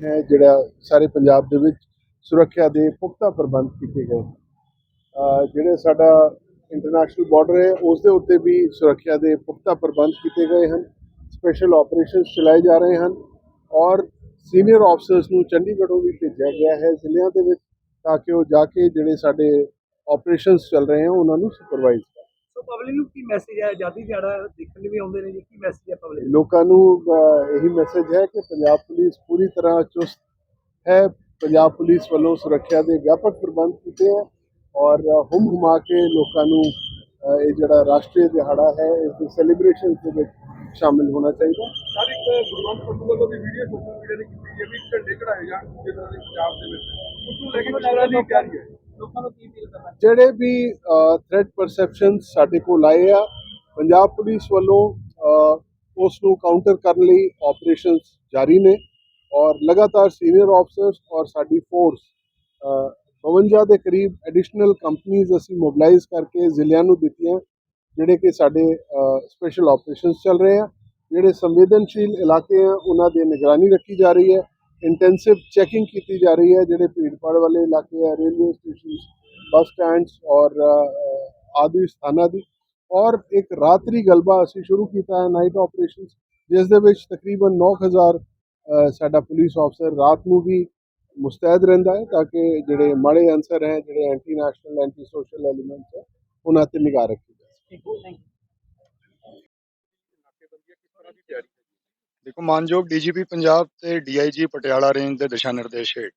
ਹੈ, ਜਿਹੜਾ ਸਾਰੇ ਪੰਜਾਬ ਦੇ ਵਿੱਚ ਸੁਰੱਖਿਆ ਦੇ ਪੁਖਤਾ ਪ੍ਰਬੰਧ ਕੀਤੇ ਗਏ। ਜਿਹੜੇ ਸਾਡਾ ਇੰਟਰਨੈਸ਼ਨਲ ਬਾਰਡਰ ਹੈ ਉਸ ਦੇ ਉੱਤੇ ਵੀ ਸੁਰੱਖਿਆ ਦੇ ਪੁਖਤਾ ਪ੍ਰਬੰਧ ਕੀਤੇ ਗਏ ਹਨ ਸਪੈਸ਼ਲ ਆਪਰੇਸ਼ਨਸ ਚਲਾਏ ਜਾ ਰਹੇ ਹਨ ਔਰ ਸੀਨੀਅਰ ਆਫਸਰਸ ਨੂੰ ਚੰਡੀਗੜ੍ਹੋਂ ਵੀ ਭੇਜਿਆ ਗਿਆ ਹੈ ਜ਼ਿਲ੍ਹਿਆਂ ਦੇ ਵਿੱਚ ਤਾਂ ਕਿ ਉਹ ਜਾ ਕੇ ਜਿਹੜੇ ਸਾਡੇ ਆਪਰੇਸ਼ਨਸ ਚੱਲ ਰਹੇ ਹਨ ਉਹਨਾਂ ਨੂੰ ਸੁਪਰਵਾਈਜ਼ ਪਬਲਿਕ ਨੂੰ ਕੀ ਮੈਸੇਜ ਹੈ? ਆਜ਼ਾਦੀ ਦਿਹਾੜਾ ਦੇਖਣ ਲਈ ਵੀ ਆਉਂਦੇ ਨੇ ਜੀ ਕੀ ਮੈਸੇਜ ਹੈ ਪਬਲਿਕ ਲੋਕਾਂ ਨੂੰ ਇਹੀ ਮੈਸੇਜ ਹੈ ਕਿ ਪੰਜਾਬ ਪੁਲਿਸ ਪੂਰੀ ਤਰ੍ਹਾਂ ਚੁਸਤ ਹੈ। ਪੰਜਾਬ ਪੁਲਿਸ ਵੱਲੋਂ ਸੁਰੱਖਿਆ ਦੇ ਵਿਆਪਕ ਪ੍ਰਬੰਧ ਕੀਤੇ ਹੈ ਔਰ ਹੁਮ ਹੁਮਾ ਕੇ ਲੋਕਾਂ ਨੂੰ ਇਹ ਜਿਹੜਾ ਰਾਸ਼ਟਰੀ ਦਿਹਾੜਾ ਹੈ ਇਸ ਦੀ ਸੈਲੀਬ੍ਰੇਸ਼ਨ ਦੇ ਵਿੱਚ ਸ਼ਾਮਿਲ ਹੋਣਾ ਚਾਹੀਦਾ ਸਰ ਇੱਕ ਗੁਰਵੰਤ ਪੰਨੂ ਵੱਲੋਂ ਵੀ ਵੀਡੀਓ ਸੋਸ਼ਲ ਮੀਡੀਆ ਤੇ ਕੀਤੀ ਹੈ ਵੀ ਝੰਡੇ ਕਢਾਏ ਜਾਣ ਜਿਨ੍ਹਾਂ ਦੇ ਪੰਜਾਬ ਦੇ ਵਿੱਚ। ਉਸ ਨੂੰ ਲੈ ਕੇ ਤਰ੍ਹਾਂ ਦੀ ਤਿਆਰੀ ਹੈ? ਜਿਹੜੇ ਵੀ ਥ੍ਰੈਟ ਪਰਸੈਪਸ਼ਨ ਸਾਡੇ ਕੋਲ ਆਏ ਆ, ਪੰਜਾਬ ਪੁਲਿਸ ਵੱਲੋਂ ਉਸ ਨੂੰ ਕਾਊਂਟਰ ਕਰਨ ਲਈ ਆਪਰੇਸ਼ਨਸ ਜਾਰੀ ਨੇ ਔਰ ਲਗਾਤਾਰ ਸੀਨੀਅਰ ਆਫਸਰਸ ਔਰ ਸਾਡੀ ਫੋਰਸ 52 ਦੇ ਕਰੀਬ ਐਡੀਸ਼ਨਲ ਕੰਪਨੀਆਂ ਅਸੀਂ ਮੋਬਿਲਾਈਜ਼ ਕਰਕੇ ਜ਼ਿਲ੍ਹਿਆਂ ਨੂੰ ਦਿੱਤੀਆਂ, ਜਿਹੜੇ ਕਿ ਸਾਡੇ ਸਪੈਸ਼ਲ ਆਪਰੇਸ਼ਨਸ ਚੱਲ ਰਹੇ ਆ, ਜਿਹੜੇ ਸੰਵੇਦਨਸ਼ੀਲ ਇਲਾਕੇ ਆ, ਉਹਨਾਂ ਦੀ ਨਿਗਰਾਨੀ ਰੱਖੀ ਜਾ ਰਹੀ ਹੈ। ਇੰਟੈਂਸਿਵ ਚੈਕਿੰਗ ਕੀਤੀ ਜਾ ਰਹੀ ਹੈ ਜਿਹੜੇ ਭੀੜਪਾੜ ਵਾਲੇ ਇਲਾਕੇ ਆ ਰੇਲਵੇ ਸਟੇਸ਼ਨ ਬੱਸ ਸਟੈਂਡਸ ਔਰ ਆਦਿ ਸਥਾਨਾਂ ਦੀ। ਔਰ ਇੱਕ ਰਾਤਰੀ ਗਲਬਾ ਅਸੀਂ ਸ਼ੁਰੂ ਕੀਤਾ ਹੈ ਨਾਈਟ ਆਪਰੇਸ਼ਨਸ ਜਿਸ ਦੇ ਵਿੱਚ ਤਕਰੀਬਨ 9000 ਅ, ਸਾਡਾ ਪੁਲਿਸ ਅਫਸਰ ਰਾਤ ਨੂੰ ਵੀ ਮੁਸਤੈਦ ਰਹਿੰਦਾ ਹੈ ਤਾਂ ਕਿ ਜਿਹੜੇ ਮਾੜੇ ਅਨਸਰ ਹੈ ਜਿਹੜੇ anti national anti social elements ਹੈ ਉਹਨਾਂ ਤੇ ਨਿਗਾਹ ਰੱਖੀ ਜਾਵੇ ਥੈਂਕ ਦੇਖੋ ਮਾਨਯੋਗ ਡੀਜੀਪੀ ਪੰਜਾਬ ਤੇ ਡੀਆਈਜੀ ਪਟਿਆਲਾ ਰੇਂਜ ਦੇ ਦਿਸ਼ਾ ਨਿਰਦੇਸ਼ ਹੇਠ।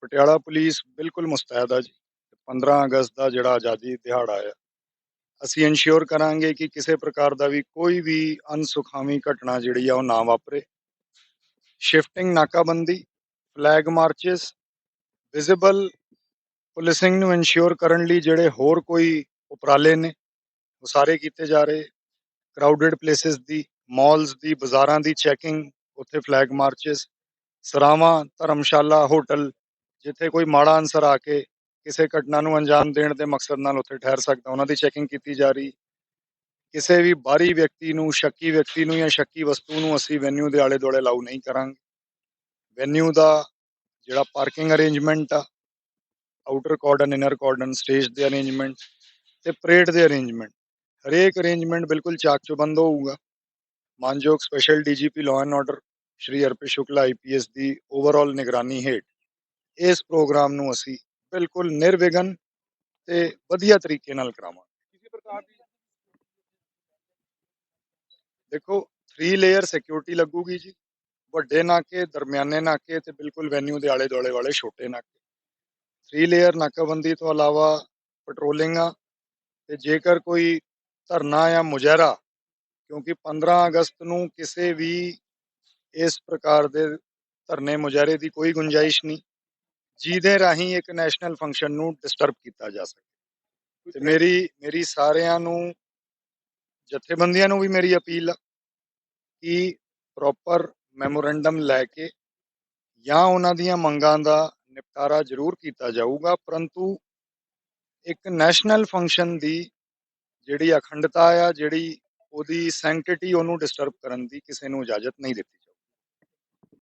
ਪਟਿਆਲਾ ਪੁਲਿਸ ਬਿਲਕੁਲ ਮੁਸਤੈਦ ਹੈ ਜੀ। 15 ਅਗਸਤ ਦਾ ਜਿਹੜਾ ਆਜ਼ਾਦੀ ਦਿਹਾੜਾ ਆ। ਅਸੀਂ ਇਨਸ਼ੋਰ ਕਰਾਂਗੇ ਕਿ ਕਿਸੇ ਪ੍ਰਕਾਰ ਦਾ ਵੀ ਕੋਈ ਵੀ ਅਨਸੁਖਾਵੀ ਘਟਨਾ ਜਿਹੜੀ ਆ ਉਹ ਨਾ ਵਾਪਰੇ। ਸ਼ਿਫਟਿੰਗ ਨਾਕਾਬੰਦੀ ਫਲੈਗ ਮਾਰਚਸ ਵਿਜ਼ੀਬਲ ਪੁਲਿਸਿੰਗ ਨੂੰ ਇਨਸ਼ੋਰ ਕਰਨ ਲਈ ਜਿਹੜੇ ਹੋਰ ਕੋਈ ਉਪਰਾਲੇ ਨੇ, ਉਹ ਸਾਰੇ ਕੀਤੇ ਜਾ ਰਹੇ। ਕਰਾਊਡਡ ਪਲੇਸਿਸ ਦੀ ਮਾਲਸ ਦੀ ਬਾਜ਼ਾਰਾਂ ਦੀ ਚੈਕਿੰਗ ਉੱਥੇ ਫਲੈਗ ਮਾਰਚਸ ਸਰਾਵਾਂ, ਧਰਮਸ਼ਾਲਾ ਹੋਟਲ ਜਿੱਥੇ ਕੋਈ ਮਾੜਾ ਅਨਸਰ ਆ ਕੇ ਕਿਸੇ ਘਟਨਾ ਨੂੰ ਅੰਜਾਮ ਦੇਣ ਦੇ ਮਕਸਦ ਨਾਲ ਉੱਥੇ ਠਹਿਰ ਸਕਦਾ। ਉਹਨਾਂ ਦੀ ਚੈਕਿੰਗ ਕੀਤੀ ਜਾ ਰਹੀ। ਕਿਸੇ ਵੀ ਬਾਹਰੀ ਵਿਅਕਤੀ ਨੂੰ, ਸ਼ੱਕੀ ਵਿਅਕਤੀ ਨੂੰ ਜਾਂ ਸ਼ੱਕੀ ਵਸਤੂ ਨੂੰ ਅਸੀਂ ਵੈਨਿਊ ਦੇ ਆਲੇ ਦੁਆਲੇ ਲਾਉ ਨਹੀਂ ਕਰਾਂਗੇ। ਵੈਨਿਊ ਦਾ ਜਿਹੜਾ ਪਾਰਕਿੰਗ ਅਰੇਂਜਮੈਂਟ ਆ outer cordon inner cordon stage ਦੇ ਅਰੇਂਜਮੈਂਟ ਤੇ ਪਰੇਡ ਦੇ ਅਰੇਂਜਮੈਂਟ ਹਰੇਕ ਅਰੇਂਜਮੈਂਟ ਬਿਲਕੁਲ ਚਾਕ ਚੁਬੰਦ ਹੋਊਗਾ। ਮਾਨਯੋਗ special DGP law and order Shri Arpit Shukla IPS the overall ਨਿਗਰਾਨੀ ਹੇਠ ਇਸ ਪ੍ਰੋਗਰਾਮ ਨੂੰ ਅਸੀਂ ਬਿਲਕੁਲ ਨਿਰਵਿਘਨ ਤੇ ਵਧੀਆ ਤਰੀਕੇ ਨਾਲ ਕਰਾਵਾਂਗੇ ਕਿਸੇ ਪ੍ਰਕਾਰ ਦੀ ਦੇਖੋ 3 ਲੇਅਰ ਸਿਕਿਉਰਿਟੀ ਲੱਗੂਗੀ ਜੀ ਵੱਡੇ ਨਾਕੇ ਦਰਮਿਆਨੇ ਨਾਕੇ ਤੇ ਬਿਲਕੁਲ ਵੈਨਿਊ ਦੇ ਆਲੇ ਦੁਆਲੇ ਵਾਲੇ ਛੋਟੇ ਨਾਕੇ 3 ਲੇਅਰ ਨਾਕਾਬੰਦੀ ਤੋਂ ਇਲਾਵਾ ਪੈਟਰੋਲਿੰਗ ਆ ਤੇ ਜੇਕਰ ਕੋਈ ਧਰਨਾ ਜਾਂ ਮੁਜ਼ਾਹਰਾ ਕਿਉਂਕਿ 15 ਅਗਸਤ ਨੂੰ ਕਿਸੇ ਵੀ ਇਸ ਪ੍ਰਕਾਰ ਦੇ ਧਰਨੇ ਮੁਜ਼ਾਹਰੇ ਦੀ ਕੋਈ ਗੁੰਜਾਇਸ਼ ਨਹੀਂ ਜਿਹਦੇ ਰਾਹੀਂ ਇੱਕ ਨੈਸ਼ਨਲ ਫੰਕਸ਼ਨ ਨੂੰ ਡਿਸਟਰਬ ਕੀਤਾ ਜਾ ਸਕੇ। ਤੇ ਮੇਰੀ ਮੇਰੀ ਸਾਰਿਆਂ ਨੂੰ ਜਥੇਬੰਦੀਆਂ ਨੂੰ ਵੀ ਮੇਰੀ ਅਪੀਲ ਆ ਕਿ ਪ੍ਰੋਪਰ ਮੈਮੋਰੈਂਡਮ ਲੈ ਕੇ ਜਾਂ ਉਹਨਾਂ ਦੀਆਂ ਮੰਗਾਂ ਦਾ ਨਿਪਟਾਰਾ ਜ਼ਰੂਰ ਕੀਤਾ ਜਾਊਗਾ ਪਰੰਤੂ ਇੱਕ ਨੈਸ਼ਨਲ ਫੰਕਸ਼ਨ ਦੀ ਜਿਹੜੀ ਅਖੰਡਤਾ ਆ ਜਿਹੜੀ ਉਹਦੀ ਸੈਂਕਟਿਟੀ ਉਹਨੂੰ ਡਿਸਟਰਬ ਕਰਨ ਦੀ ਕਿਸੇ ਨੂੰ ਇਜਾਜ਼ਤ ਨਹੀਂ ਦਿੱਤੀ